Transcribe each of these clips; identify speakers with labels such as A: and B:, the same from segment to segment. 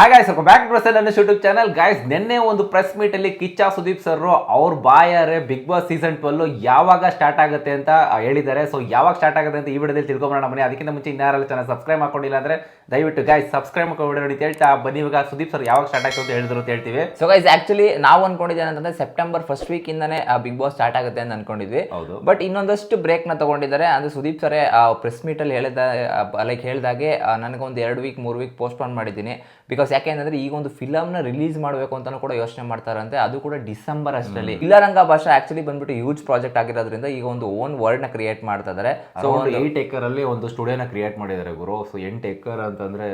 A: Hi guys back to ನನ್ನ YouTube channel guys ನಿನ್ನೆ ಒಂದು ಪ್ರೆಸ್ ಮೀಟ್ ಅಲ್ಲಿ ಕಿಚ್ಚ ಸುದೀಪ್ ಸರ್ ಅವ್ರ ಬಾಯಾರೆ ಬಿಗ್ ಬಾಸ್ ಸೀಸನ್ ಟ್ವೆಲ್ ಯಾವಾಗ ಸ್ಟಾರ್ಟ್ ಆಗುತ್ತೆ ಅಂತ ಹೇಳಿದ್ದಾರೆ. ಸೊ ಯಾವಾಗ ಸ್ಟಾರ್ಟ್ ಆಗುತ್ತೆ ಅಂತ ಈ ವಿಡಿಯೋದಲ್ಲಿ ತಿಳ್ಕೊಂಬರೋಣ ಮನೆ ಅದಕ್ಕಿಂತ ಮುಂಚೆ ಇನ್ನಾರಲ್ಲ ಚಾನಲ್ ಸಬ್ಸ್ಕ್ರೈಬ್ ಮಾಡ್ಕೊಂಡಿಲ್ಲ ಅಂದ್ರೆ ದಯವಿಟ್ಟು ಗಾಯ್ಸ್ ಸಬ್ಸ್ಕ್ರೈಬ್ ಮಾಡ್ಕೊಂಡು ಅಂತ ಹೇಳ್ತಾ ಬನ್ನಿ. ಇವಾಗ ಸುದೀಪ್ ಸರ್ ಯಾವಾಗ ಸ್ಟಾರ್ಟ್ ಆಗುತ್ತೆ ಅಂತ ಹೇಳಿದ್ರು ಅಂತ ಹೇಳ್ತೀವಿ.
B: ಸೊ ಗೈಸ್ ಆಕ್ಚುಲಿ ನಾವು ಅನ್ಕೊಂಡಿದ್ದೇನೆ ಅಂತಂದ್ರೆ ಸೆಪ್ಟೆಂಬರ್ ಫಸ್ಟ್ ವೀಕ್ ಇಂದಾನೆ ಬಿಗ್ ಬಾಸ್ ಸ್ಟಾರ್ಟ್ ಆಗುತ್ತೆ ಅಂತ ಅನ್ಕೊಂಡಿದ್ವಿ.
A: ಹೌದು.
B: ಬಟ್ ಇನ್ನೊಂದಷ್ಟು ಬ್ರೇಕ್ನ ತಗೊಂಡಿದ್ದಾರೆ. ಅಂದ್ರೆ ಸುದೀಪ್ ಸರ್ ಪ್ರೆಸ್ ಮೀಟ್ ಅಲ್ಲಿ ಹೇಳಿದ ಲೈಕ್ ಹೇಳಿದಾಗೆ ನನಗೊಂದು ಎರಡು ವೀಕ್ ಮೂರು ವೀಕ್ ಪೋಸ್ಟ್ಪೋನ್ ಮಾಡಿದ್ದೀನಿ. ಬಿಕಾಸ್ ಯಾಕೆ ಯಾಕೆಂದ್ರೆ ಈಗ ಒಂದು ಫಿಲಮ್ನ ನ ರಿಲೀಸ್ ಮಾಡಬೇಕು ಅಂತಾನು ಕೂಡ ಯೋಚನೆ ಮಾಡ್ತಾರಂತೆ. ಅದು ಕೂಡ ಡಿಸೆಂಬರ್ ಅಷ್ಟರಲ್ಲಿ. ಇಲ್ಲರಂಗ ಭಾಷಾ ಆಕ್ಚುಲಿ ಬಂದ್ಬಿಟ್ಟು ಹ್ಯೂಜ್ ಪ್ರಾಜೆಕ್ಟ್ ಆಗಿರೋದ್ರಿಂದ ಈಗ ಒಂದು ಓನ್ ವರ್ಲ್ಡ್ನ ಕ್ರಿಯೇಟ್ ಮಾಡ್ತಾ ಇದಾರೆ ಸೊ
A: ಏಟ್ ಏಕರ್ ಅಲ್ಲಿ ಒಂದು ಸ್ಟುಡಿಯೋನ ಕ್ರಿಯೇಟ್ ಮಾಡಿದ್ದಾರೆ ಗುರು. ಸೊ ಎಂಟು ಎಕರ್ ಅಂತಂದ್ರೆ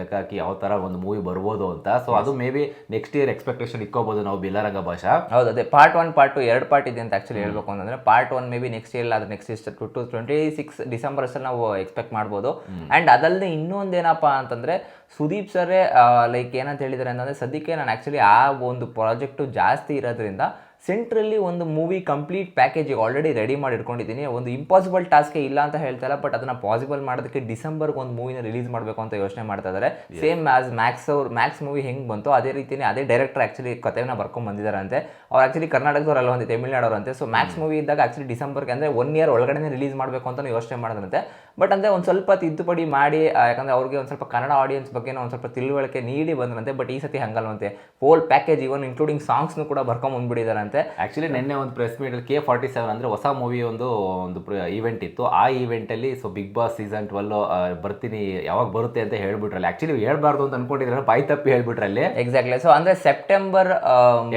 A: ಲೆಕ್ಕ ಹಾಕಿ ಯಾವ ತರ ಒಂದು ಮೂವಿ ಬರ್ಬೋದು ಅಂತ. ಸೊ ಅದು may be next year expectation ಇಕ್ಕೋಬಹುದು ನಾವು ಬಿಲ್ಲರಂಗ ಭಾಷಾ.
B: ಹೌದು ಅದೇ ಪಾರ್ಟ್ ಒನ್ ಪಾರ್ಟ್ ಟು ಎರಡು ಪಾರ್ಟ್ ಇದೆ ಅಂತ ಆಕ್ಚುಲಿ ಹೇಳ್ಬೇಕು ಅಂತಂದ್ರೆ part one may be next year ಅದ್ರ ನೆಕ್ಸ್ಟ್ ಇಷ್ಟ two two twenty six December ಅಷ್ಟಲ್ಲಿ ನಾವು ಎಕ್ಸ್ಪೆಕ್ಟ್ ಮಾಡ್ಬೋದು. ಅಂಡ್ ಅದಲ್ಲದೆ ಇನ್ನೊಂದೇನಪ್ಪ ಅಂತಂದ್ರೆ ಸುದೀಪ್ ಸರೇ ಲೈಕ್ ಏನಂತ ಹೇಳಿದ್ದಾರೆ ಅಂತಂದರೆ ಸದ್ಯಕ್ಕೆ ನಾನು ಆ್ಯಕ್ಚುಲಿ ಆ ಒಂದು ಪ್ರಾಜೆಕ್ಟು ಜಾಸ್ತಿ ಇರೋದ್ರಿಂದ ಸೆಂಟ್ರಲ್ಲಿ ಒಂದು movie complete package already ready ಮಾಡಿ ಇಟ್ಕೊಂಡಿದ್ದೀನಿ ಒಂದು ಇಂಪಾಸಿಬಲ್ ಟಾಸ್ಕೆ ಇಲ್ಲ ಅಂತ ಹೇಳ್ತಾರೆ ಬಟ್ ಅದನ್ನು ಪಾಸಿಬಲ್ ಮಾಡೋದಕ್ಕೆ ಡಿಸೆಂಬರ್ಗೆ ಒಂದು ಮೂವಿನ ರಿಲೀಸ್ ಮಾಡಬೇಕು ಅಂತ ಯೋಚನೆ ಮಾಡ್ತಾ ಇದ್ದಾರೆ ಸೇಮ್ ಆಸ್ ಮ್ಯಾಕ್ಸ್ ಅವ್ರು ಮ್ಯಾಕ್ಸ್ ಮೂವಿ ಹೆಂಗೆ ಬಂತು ಅದೇ ರೀತಿಯೇ ಅದೇ ಡೈರೆಕ್ಟರ್ ಆ್ಯಕ್ಚುಲಿ ಕಥೆನ ಬರ್ಕೊಂಡು ಬಂದಿದ್ದಾರಂತೆ. ಅವ್ರು ಆ್ಯಕ್ಚುಲಿ ಕರ್ನಾಟಕದವ್ರಲ್ಲ ಒಂದು ತಮಿಳ್ನಾಡವ್ರಂತೆ. ಸೊ ಮ್ಯಾಕ್ಸ್ ಮೂವಿ ಇದ್ದಾಗ ಆ್ಯಕ್ಚುಲಿ ಡಿಸೆಂಬರ್ಗೆ ಅಂದರೆ ಒನ್ ಇಯರ್ ಒಳಗಡೆ ರಿಲೀಸ್ ಮಾಡಬೇಕು ಅಂತ ಯೋಚನೆ ಮಾಡಿದ್ರಂತೆ. ಬಟ್ ಅಂದರೆ ಒಂದು ಸ್ವಲ್ಪ ತಿದ್ದುಪಡಿ ಮಾಡಿ ಯಾಕಂದರೆ ಅವ್ರಿಗೆ ಒಂದು ಸ್ವಲ್ಪ ಕನ್ನಡ ಆಡಿಯನ್ಸ್ ಬಗ್ಗೆ ಒಂದು ಸ್ವಲ್ಪ ತಿಳುವಳಿಕೆ ನೀಡಿ ಬಂದ್ರಂತೆ ಬಟ್ ಈ ಸತಿ ಹಂಗಲ್ವಂತೆ. ಹೋಲ್ ಪ್ಯಾಕೇಜ್ ಇವನ್ ಇನ್ಕ್ಲೂಡಿಂಗ್ ಸಾಂಗ್ಸ್ನು ಕೂಡ ಬರ್ಕೊಂಡ್ ಬಂದ್ಬಿಟ್ಟಿದಾರಂತೆ
A: ಆ್ಯಕ್ಚುಲಿ ನಿನ್ನೆ ಒಂದು ಪ್ರೆಸ್ ಮೀಟಲ್ಲಿ ಕೆ ಫಾರ್ಟಿ ಸೆವೆನ್ ಅಂದರೆ ಹೊಸ ಮೂವಿ ಒಂದು ಒಂದು ಈವೆಂಟ್ ಇತ್ತು. ಆ ಈವೆಂಟಲ್ಲಿ so Bigg Boss season twelve ಬರ್ತೀನಿ ಯಾವಾಗ ಬರುತ್ತೆ ಅಂತ ಹೇಳ್ಬಿಟ್ರಲ್ಲಿ. ಆ್ಯಕ್ಚುಲಿ ಹೇಳ್ಬಾರ್ದು ಅಂತ ಅನ್ಕೊಂಡಿದ್ರೆ ಬಾಯಿ ತಪ್ಪಿ ಹೇಳ್ಬಿಟ್ರಲ್ಲಿ.
B: ಎಕ್ಸಾಕ್ಟ್ಲಿ ಸೊ ಅಂದರೆ ಸೆಪ್ಟೆಂಬರ್.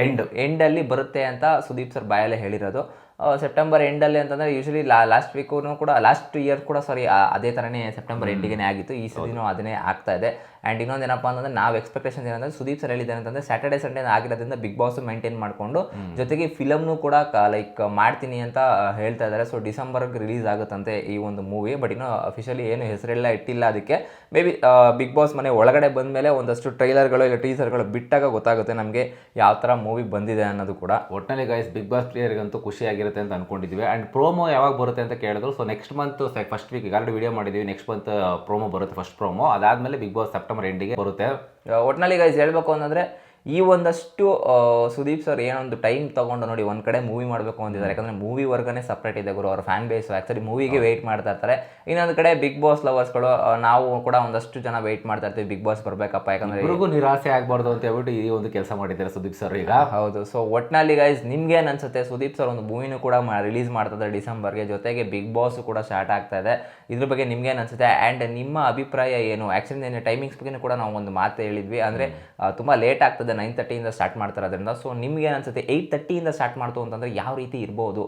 B: ಎಂಡ್ ಎಂಡಲ್ಲಿ ಬರುತ್ತೆ ಅಂತ ಸುದೀಪ್ ಸರ್ ಬಾಯಲ್ಲೇ ಹೇಳಿರೋದು. ಸೆಪ್ಟೆಂಬರ್ ಎಂಡಲ್ಲಿ ಅಂತಂದರೆ ಯೂಶಲಿ ಲಾ ಲಾಸ್ಟ್ ವೀಕೂ ಕೂಡ ಲಾಸ್ಟ್ ಇಯರ್ ಕೂಡ ಸಾರಿ ಅದೇ ಥರನೇ ಸೆಪ್ಟೆಂಬರ್ ಎಂಡಿಗೆ ಆಗಿತ್ತು. ಈ ಸದಿನೂ ಅದನ್ನೇ ಆಗ್ತಾ ಇದೆ. ಇನ್ನೊಂದು ಏನಪ್ಪ ಅಂತಂದ್ರೆ ನಾವು ಎಕ್ಸ್ಪೆಕ್ಟೇಷನ್ ಏನಂದ್ರೆ ಸುದೀಪ್ ಸರ್ ಹೇಳಿದ್ದಾರೆ ಅಂತಂದರೆ ಸ್ಯಾಟರ್ಡೆ ಸಂಡೇ ಆಗಿರೋದ್ರಿಂದ ಬಿಗ್ ಬಾಸ್ ಮೇಂಟೈನ್ ಮಾಡಿಕೊಂಡು ಜೊತೆಗೆ ಫಿಲಮ್ನು ಕೂಡ ಲೈಕ್ ಮಾಡ್ತೀನಿ ಅಂತ ಹೇಳ್ತಾ ಇದ್ದಾರೆ. ಸೊ ಡಿಸೆಂಬರ್ಗೆ ರಿಲೀಸ್ ಆಗುತ್ತಂತೆ ಈ ಒಂದು ಮೂವಿ ಬಟ್ ಇನ್ನೂ ಅಫಿಷಿಯಲಿ ಏನು ಹೆಸರೆಲ್ಲ ಇಟ್ಟಿಲ್ಲ ಅದಕ್ಕೆ. ಮೇ ಬಿ ಬಿಗ್ ಬಾಸ್ ಮನೆ ಒಳಗಡೆ ಬಂದಮೇಲೆ ಒಂದಷ್ಟು ಟ್ರೈಲರ್ಗಳು ಇಲ್ಲ ಟೀಸರ್ಗಳು ಬಿಟ್ಟಾಗ ಗೊತ್ತಾಗುತ್ತೆ ನಮಗೆ ಯಾವ ಥರ ಮೂವಿ ಬಂದಿದೆ ಅನ್ನೋದು ಕೂಡ.
A: ಒಟ್ಟಿನಲ್ಲಿ ಗೈಸ್ ಬಿಗ್ ಬಾಸ್ ಪ್ಲೇಯರ್ಗಂತೂ ಖುಷಿ ಆಗಿರುತ್ತೆ ಅಂತ ಅಂದ್ಕೊಂಡಿದ್ವಿ ಆ್ಯಂಡ್ ಪ್ರೋಮೋ ಯಾವಾಗ ಬರುತ್ತೆ ಅಂತ ಕೇಳಿದ್ರು so next month first week already video ಮಾಡಿದ್ವಿ ನೆಕ್ಸ್ಟ್ ಮಂತ್ ಪ್ರೋಮೋ ಬರುತ್ತೆ ಫಸ್ಟ್ ಪ್ರೋಮೋ ಅದಾದಮೇಲೆ ಬಿಗ್ ಬಾಸ್ ಸೆಪ್ಟೆಂಬರ್ ಎಂಡಿಗೆ ಬರುತ್ತೆ.
B: ಒಟ್ನಲ್ಲಿ ಗೈಸ್ ಹೇಳಬೇಕು ಅಂತಂದ್ರೆ ಈ ಒಂದಷ್ಟು ಸುದೀಪ್ ಸರ್ ಏನೊಂದು ಟೈಮ್ ತೊಗೊಂಡು ನೋಡಿ ಒಂದ್ ಕಡೆ ಮೂವಿ ಮಾಡಬೇಕು ಅಂತಿದ್ದಾರೆ. ಯಾಕಂದ್ರೆ ಮೂವಿ ವರ್ಗನೇ ಸಪ್ರೇಟ್ ಇದೆ ಗುರು ಅವ್ರ ಫ್ಯಾನ್ ಬೇಸ್ ಆ್ಯಕ್ಚುಲಿ ಮೂವಿಗೆ ವೆಯ್ಟ್ ಮಾಡ್ತಾ ಇರ್ತಾರೆ. ಇನ್ನೊಂದು ಕಡೆ ಬಿಗ್ ಬಾಸ್ ಲವರ್ಸ್ಗಳು ನಾವು ಕೂಡ ಒಂದಷ್ಟು ಜನ ವೆಯ್ಟ್ ಮಾಡ್ತಾ ಇರ್ತೀವಿ. ಬಿಗ್ ಬಾಸ್ ಬರಬೇಕಪ್ಪ. ಯಾಕಂದ್ರೆ
A: ಇವ್ರಿಗೂ ನಿರಾಸೆ ಆಗ್ಬಾರ್ದು ಅಂತ ಹೇಳ್ಬಿಟ್ಟು ಈ ಒಂದು ಕೆಲಸ ಮಾಡಿದ್ದಾರೆ ಸುದೀಪ್ ಸರ್ ಈಗ.
B: ಹೌದು. ಸೊ ಒಟ್ನಲ್ಲಿ ಗೈಸ್ ನಿಮ್ಗೆ ಏನ್ ಅನ್ಸುತ್ತೆ? ಸುದೀಪ್ ಸರ್ ಒಂದು ಮೂವಿನೂ ಕೂಡ ರಿಲೀಸ್ ಮಾಡ್ತಾರೆ ಡಿಸೆಂಬರ್ಗೆ. ಜೊತೆಗೆ ಬಿಗ್ ಬಾಸ್ ಕೂಡ ಸ್ಟಾರ್ಟ್ ಆಗ್ತಾ ಇದೆ. ಇದ್ರ ಬಗ್ಗೆ ನಿಮ್ಗೆ ಏನ್ ಅನ್ಸುತ್ತೆ? ಆ್ಯಂಡ್ ನಿಮ್ಮ ಅಭಿಪ್ರಾಯ ಏನು? ಆ್ಯಕ್ಚುಲಿ ನಿನ್ನೆ ಟೈಮಿಂಗ್ಸ್ ಬಗ್ಗೆ ಕೂಡ ನಾವು ಒಂದು ಮಾತು ಹೇಳಿದ್ವಿ. ಅಂದರೆ ತುಂಬ ಲೇಟ್ ಆಗ್ತದೆ ನೈನ್ ತರ್ಟಿಯಿಂದ ಸ್ಟಾರ್ಟ್ ಮಾಡ್ತಾರೆ ಅದರಿಂದ ಸೊ ನಿಮ್ಗೆ ಅನಿಸುತ್ತೆ ಏಯ್ಟ್ ತರ್ಟಿಯಿಂದ ಸ್ಟಾರ್ಟ್ ಮಾಡ್ತು ಅಂತಂದರೆ ಯಾವ ರೀತಿ ಇರ್ಬೋದು?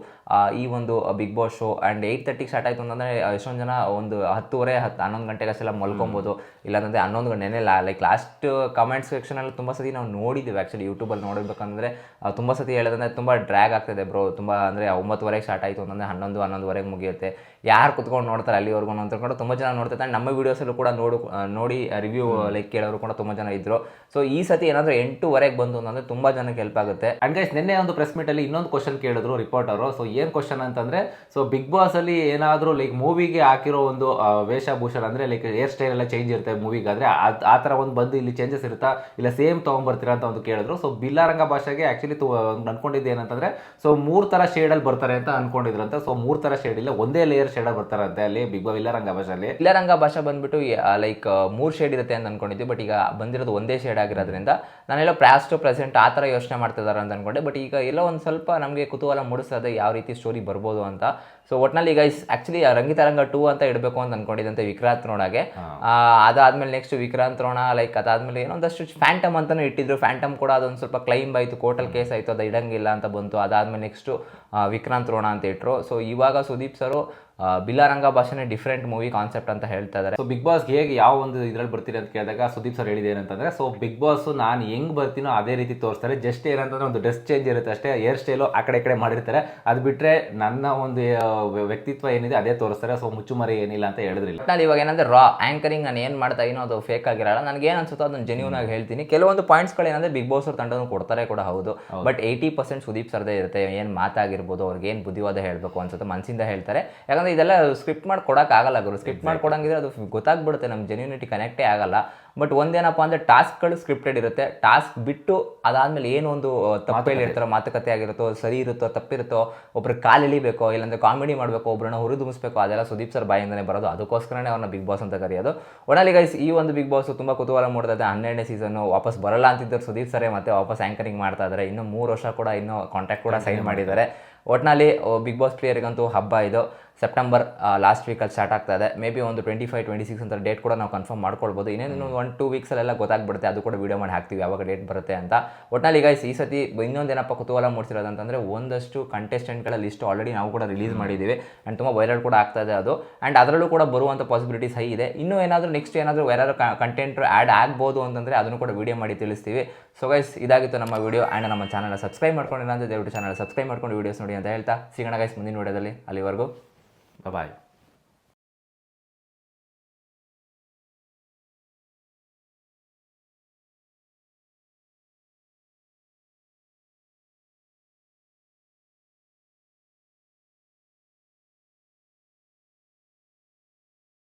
B: ಈ ಒಂದು Bigg Boss show and eight ತರ್ಟಿಗೆ ಸ್ಟಾರ್ಟ್ ಆಯಿತು ಅಂತಂದರೆ ಎಷ್ಟೊಂದು ಜನ ಒಂದು ಹತ್ತುವರೆ ಹತ್ತು ಹನ್ನೊಂದು ಗಂಟೆಗೆ ಅಷ್ಟೆಲ್ಲ ಮಲ್ಕೊಬೋದು. ಇಲ್ಲಾಂದರೆ ಹನ್ನೊಂದು ಗಂಟೆನೇ ಲಾ ಲೈಕ್ ಲಾಸ್ಟ್ ಕಮೆಂಟ್ ಸೆಕ್ಷನಲ್ಲಿ ತುಂಬ ಸತಿ ನಾವು ನೋಡಿದ್ದೀವಿ ಆ್ಯಕ್ಚುಲಿ ಯೂಟ್ಯೂಬಲ್ಲಿ ನೋಡಬೇಕಂದ್ರೆ ತುಂಬ ಸತಿ ಹೇಳೋದಂದರೆ ತುಂಬ ಡ್ರ್ಯಾಗ್ ಆಗ್ತದೆ ಬ್ರೋ ತುಂಬ ಅಂದರೆ ಒಂಬತ್ತುವರೆಗೆ ಸ್ಟಾರ್ಟ್ ಆಯಿತು ಅಂತಂದರೆ ಹನ್ನೊಂದು ಹನ್ನೊಂದುವರೆಗೆ ಮುಗಿಯುತ್ತೆ. ಯಾರು ಕುತ್ಕೊಂಡು ನೋಡ್ತಾರೆ ಅಲ್ಲಿವರೆಗೂ ಅಂತ ಅನ್ಕೊಂಡು ತುಂಬ ಜನ ನೋಡ್ತಾರೆ. ನಮ್ಮ ವೀಡಿಯೋಸಲ್ಲೂ ಕೂಡ ನೋಡು ನೋಡಿ ರಿವ್ಯೂ ಲೈಕ್ ಕೇಳೋರು ಕೂಡ ತುಂಬ ಜನ ಇದ್ದರು ಸೊ ಈ ಸತಿ ಏನಾದರೂ ಎಂಟೂವರೆಗೆ ಬಂದು ಅಂದರೆ ತುಂಬ ಜನಕ್ಕೆ ಹೆಲ್ಪ್ ಆಗುತ್ತೆ.
A: ಅಂಡ್ ಗೈಸ್ ನಿನ್ನೆ ಒಂದು ಪ್ರೆಸ್ ಮೀಟಲ್ಲಿ ಇನ್ನೊಂದು ಕ್ವಶನ್ ಕೇಳಿದ್ರು ರಿಪೋರ್ಟರು ಸೊ ಏನು ಕ್ವಶನ್ ಅಂತಂದ್ರೆ ಸೊ ಬಿಗ್ ಬಾಸ್ ಅಲ್ಲಿ ಏನಾದ್ರೂ ಲೈಕ್ ಮೂವಿಗೆ ಹಾಕಿರೋ ಒಂದು ವೇಷಭೂಷಣ ಅಂದ್ರೆ ಲೈಕ್ ಹೇರ್ ಸ್ಟೈಲ್ ಎಲ್ಲ ಚೇಂಜ್ ಇರುತ್ತೆ ಮೂವಿಗಾದ್ರೆ ಆ ಥರ ಒಂದು ಬಂದು ಇಲ್ಲಿ ಚೇಂಜಸ್ ಇರುತ್ತಾ? ಇಲ್ಲ ಸೇಮ್ ತಗೊಂಡ್ಬರ್ತೀರಾ ಅಂತ ಒಂದು ಕೇಳಿದ್ರು. ಸೊ ಬಿಲ್ಲಾರಂಗ ಭಾಷೆಗೆ ಆಕ್ಚುಲಿ ಅನ್ಕೊಂಡಿದ್ದೆ ಏನಂತಂದ್ರೆ ಸೊ ಮೂರು ತರ ಶೇಡ್ ಅಲ್ಲಿ ಬರ್ತಾರೆ ಅಂತ ಅನ್ಕೊಂಡಿದ್ರಂತೆ. ಸೊ ಮೂರು ತರ ಶೇಡ್ ಇಲ್ಲ, ಒಂದೇ ಲೇಯರ್ ಶೇಡ್ ಅಲ್ಲಿ ಬರ್ತಾರಂತೆ ಅಲ್ಲಿ ಬಿಗ್ ಬಾ ವಿಲ್ಲಾರಂಗ ಭಾಷೆಯಲ್ಲಿ.
B: ಇಲ್ಲರಂಗ ಭಾಷೆ ಬಂದ್ಬಿಟ್ಟು ಲೈಕ್ ಮೂರು ಶೇಡ್ ಇರುತ್ತೆ ಅಂತ ಅನ್ಕೊಂಡಿದ್ವಿ. ಬಟ್ ಈಗ ಬಂದಿರೋದು ಒಂದೇ ಶೇಡ್ ಆಗಿರೋದ್ರಿಂದ ನಾನೆಲ್ಲ ಟು ಪ್ರೆಸೆಂಟ್ ಆ ಥರ ಯೋಚನೆ ಮಾಡ್ತಿದ್ದಾರೆ ಅಂತ ಅನ್ಕೊಂಡೆ ಬಟ್ ಈಗ ಎಲ್ಲ ಒಂದು ಸ್ವಲ್ಪ ನಮಗೆ ಕುತೂಹಲ ಮೂಡಿಸ್ತದೆ ಯಾವ ರೀತಿ ಸ್ಟೋರಿ ಬರ್ಬೋದು ಅಂತ. ಸೊ ಒಟ್ನಲ್ಲಿ ಈಗ ಆ್ಯಕ್ಚುಲಿ ರಂಗಿತರಂಗ ಟೂ ಅಂತ ಇಡಬೇಕು ಅಂತ ಅಂದ್ಕೊಂಡಿದ್ದಂತೆ ವಿಕ್ರಾಂತ್ ರೋಣಗೆ. ಅದಾದಮೇಲೆ ಅದಾದ್ಮೇಲೆ ನೆಕ್ಸ್ಟ್ ವಿಕ್ರಾಂತ್ ರೋಣ ಲೈಕ್ ಅದಾದ್ಮೇಲೆ ಏನೊಂದಷ್ಟು ಫ್ಯಾಂಟಮ್ ಅಂತಲೂ ಇಟ್ಟಿದ್ರು. ಫ್ಯಾಂಟಮ್ ಕೂಡ ಅದೊಂದು ಸ್ವಲ್ಪ ಕ್ಲೈಮ್ ಆಯಿತು ಕೋರ್ಟಲ್ ಕೇಸ್ ಆಯಿತು ಅದು ಇಡಂಗಿಲ್ಲ ಅಂತ ಬಂತು. ಅದಾದಮೇಲೆ ನೆಕ್ಸ್ಟು ವಿಕ್ರಾಂತ್ ರೋಣ ಅಂತ ಇಟ್ಟರು ಸೊ ಇವಾಗ ಸುದೀಪ್ ಸರು ಬಿಲ್ಲಾರಂಗ ಭಾಷೆನೇ ಡಿಫ್ರೆಂಟ್ ಮೂವಿ ಕಾನ್ಸೆಪ್ಟ್ ಅಂತ ಹೇಳ್ತಾ ಇದ್ದಾರೆ
A: ಸೊ ಬಿಗ್ ಬಾಸ್ ಹೇಗೆ ಯಾವ ಒಂದು ಇದ್ರಲ್ಲಿ ಬರ್ತೀರಿ ಅಂತ ಕೇಳಿದಾಗ ಸುದೀಪ್ ಸರ್ ಹೇಳಿದೆ ಏನಂತಂದ್ರೆ ಸೊ ಬಿಗ್ ಬಾಸ್ ನಾನು ಹೆಂಗ್ ಬರ್ತೀನೋ ಅದೇ ರೀತಿ ತೋರಿಸ್ತಾರೆ. ಜಸ್ಟ್ ಏನಂತಂದ್ರೆ ಒಂದು ಡ್ರೆಸ್ ಚೇಂಜ್ ಇರುತ್ತೆ ಅಷ್ಟೇ ಹೇರ್ ಸ್ಟೈಲು ಆ ಕಡೆ ಈ ಕಡೆ ಮಾಡಿರ್ತಾರೆ. ಅದು ಬಿಟ್ರೆ ನನ್ನ ಒಂದು ವ್ಯಕ್ತಿತ್ವ ಏನಿದೆ ಅದೇ ತೋರಿಸ್ತಾರೆ. ಸೊ ಮುಚ್ಚುಮರಿ ಏನಿಲ್ಲ ಅಂತ ಹೇಳಿದ್ರಿಲ್ಲ.
B: ನಾನು ಇವಾಗ ಏನಂದ್ರೆ ರಾ ಆಂಕರಿಂಗ್ ನಾನು ಏನು ಮಾಡ್ತಾ ಏನೋ ಅದು ಫೇಕ್ ಆಗಿರಲ್ಲ. ನನಗೆ ಏನು ಅನ್ಸುತ್ತೋ ಅದನ್ನ ಜೆನ್ಯೂನ್ ಆಗಿ ಹೇಳ್ತೀನಿ. ಕೆಲವೊಂದು ಪಾಯಿಂಟ್ಸ್ಗಳು ಏನಂದ್ರೆ ಬಿಗ್ ಬಾಸ್ ಅವ್ರ ತಂಡನೂ ಕೊಡ್ತಾರೆ ಕೂಡ ಹೌದು. ಬಟ್ ಏಯ್ಟಿ ಪರ್ಸೆಂಟ್ ಸುದೀಪ್ ಸರ್ದೇ ಇರುತ್ತೆ. ಏನು ಮಾತಾಗಿರ್ಬೋದು ಅವ್ರಿಗೆ ಏನು ಬುದ್ಧಿವಾದ ಹೇಳಬೇಕು ಅನ್ಸುತ್ತೆ ಮನಸ್ಸಿಂದ ಹೇಳ್ತಾರೆ. ಯಾಕಂದ್ರೆ ಇದೆಲ್ಲ ಸ್ಕ್ರಿಪ್ಟ್ ಮಾಡಿ ಕೊಡೋಕ್ಕಾಗಲ್ಲ ಆಗಲ್ಲ ಗುರು. ಸ್ಕ್ರಿಪ್ಟ್ ಮಾಡಿ ಕೊಡಂಗಿದ್ರೆ ಅದು ಗೊತ್ತಾಗ್ಬಿಡುತ್ತೆ ನಮ್ಮ ಜೆನ್ಯೂನಿಟಿ ಕನೆಕ್ಟೇ ಆಗಲ್ಲ. ಬಟ್ ಒಂದೇನಪ್ಪ ಅಂದರೆ ಟಾಸ್ಕ್ಗಳು ಸ್ಕ್ರಿಪ್ಟೆಡ್ ಇರುತ್ತೆ. ಟಾಸ್ಕ್ ಬಿಟ್ಟು ಅದಾದಮೇಲೆ ಏನೊಂದು ಒಂದು ತಪ್ಪೇಲಿ ಇರ್ತಾರೋ ಮಾತುಕತೆ. ಆಗಿರುತ್ತೋ ಸರಿ ಇರುತ್ತೋ ತಪ್ಪಿರುತ್ತೋ ಒಬ್ರು ಕಾಲು ಎಳಿಬೇಕೋ ಇಲ್ಲಾಂದ್ರೆ ಕಾಮಿಡಿ ಮಾಡಬೇಕು ಒಬ್ರನ್ನ ಹುರಿದುಂಬಿಸ್ಬೇಕು ಅದೆಲ್ಲ ಸುದೀಪ್ ಸರ್ ಬಾಯಿಂದನೇ ಬರೋದು. ಅದಕ್ಕೋಸ್ಕರನೇ ಅವ್ರನ್ನ ಬಿಗ್ ಬಾಸ್ ಅಂತ ಕರೆಯೋದು. ಒಡಲಿ ಗೈಸ್ ಈ ಒಂದು ಬಿಗ್ ಬಾಸ್ ತುಂಬ ಕುತೂಹಲ ಮೂಡ್ತದೆ. ಹನ್ನೆರಡನೇ ಸೀಸನ್ ವಾಪಸ್ ಬರಲ್ಲ ಅಂತಿದ್ದರು ಸುದೀಪ್ ಸರೇ ಮತ್ತೆ ವಾಪಸ್ ಆ್ಯಂಕರಿಂಗ್ ಮಾಡ್ತಾ ಇದ್ದಾರೆ ಇನ್ನು ಮೂರು ವರ್ಷ ಕೂಡ ಇನ್ನೂ ಕಾಂಟ್ಯಾಕ್ಟ್ ಕೂಡ ಸೈನ್ ಮಾಡಿದ್ದಾರೆ. ಒಟ್ಟಿನಲ್ಲಿ ಬಿಗ್ ಬಾಸ್ ಪ್ಲೇಯರ್ಗಂತೂ ಹಬ್ಬ ಇದು. ಸೆಪ್ಟೆಂಬರ್ ಲಾಸ್ಟ್ ವೀಕಲ್ಲಿ ಸ್ಟಾರ್ಟ್ ಆಗ್ತಾ ಇದೆ. ಮೇ ಬಿ ಒಂದು ಟ್ವೆಂಟಿ ಫೈವ್ ಟ್ವೆಂಟಿ ಸಿಕ್ಸ್ ಅಂತ ಡೇಟ್ ಕೂಡ ನಾವು ಕನ್ಫರ್ಮ್ ಮಾಡ್ಕೊಳ್ಬೋದು. ಇನ್ನೇನು ಒನ್ ಟೂ ವೀಕ್ಸಲ್ಲೆಲ್ಲ ಗೊತ್ತಾಗ್ಬಿಡುತ್ತೆ. ಅದು ಕೂಡ ವೀಡಿಯೋ ಮಾಡಿ ಹಾಕ್ತೀವಿ ಯಾವಾಗ ಡೇಟ್ ಬರುತ್ತೆ ಅಂತ. ಒಟ್ಟಿನಲ್ಲಿ ಗೈಸ್ ಈ ಸತಿ ಇನ್ನೊಂದೇನಪ್ಪ ಕುತೂಹಲ ಮೂಡಿಸಿರೋದು ಅಂತಂದರೆ ಒಂದಷ್ಟು ಕಂಟೆಸ್ಟೆಂಟ್ಗಳ ಲಿಸ್ಟ್ ಆಲ್ರೆಡಿ ನಾವು ಕೂಡ ರಿಲೀಸ್ ಮಾಡಿದ್ದೀವಿ. ಆ್ಯಂಡ್ ತುಂಬ ವೈರಲ್ ಕೂಡ ಆಗ್ತಾ ಇದೆ ಅದು. ಆ್ಯಂಡ್ ಅದರಲ್ಲೂ ಕೂಡ ಬರುವಂಥ ಪಾಸಿಬಿಲಿಟೀಸ್ ಹೈ ಇದೆ. ಇನ್ನೂ ಏನಾದರೂ ನೆಕ್ಸ್ಟ್ ಏನಾದರೂ ಯಾರು ಕಂಟೆಂಟ್ ಆ್ಯಡ್ ಆಗ್ಬೋದು ಅಂತಂದರೆ ಅದನ್ನು ಕೂಡ ವೀಡಿಯೋ ಮಾಡಿ ತಿಳಿಸ್ತೀವಿ. ಸೊ ಗೈಸ್ ಇದಾಗಿತ್ತು ನಮ್ಮ ವಿಡಿಯೋ ಆ್ಯಂಡ್ ನಮ್ಮ ಚಾನಲ್ ಸಬ್ಸ್ಕ್ರೈಬ್ ಮಾಡ್ಕೊಂಡಿಲ್ಲ ಅಂದರೆ ದಯವಿಟ್ಟು ಚಾನಲ್ ಸಬ್ಸ್ಕ್ರೈಬ್ ಮಾಡ್ಕೊಂಡು ವೀಡಿಯೋಸ್ ನೋಡಿ ಅಂತ ಹೇಳ್ತಾ. ಸಿಗೋಣ ಗೈಸ್ ಮುಂದಿನ ವೀಡಿಯೋದಲ್ಲಿ ಅಲ್ಲಿವರೆಗೂ.
A: ಬಾಯ್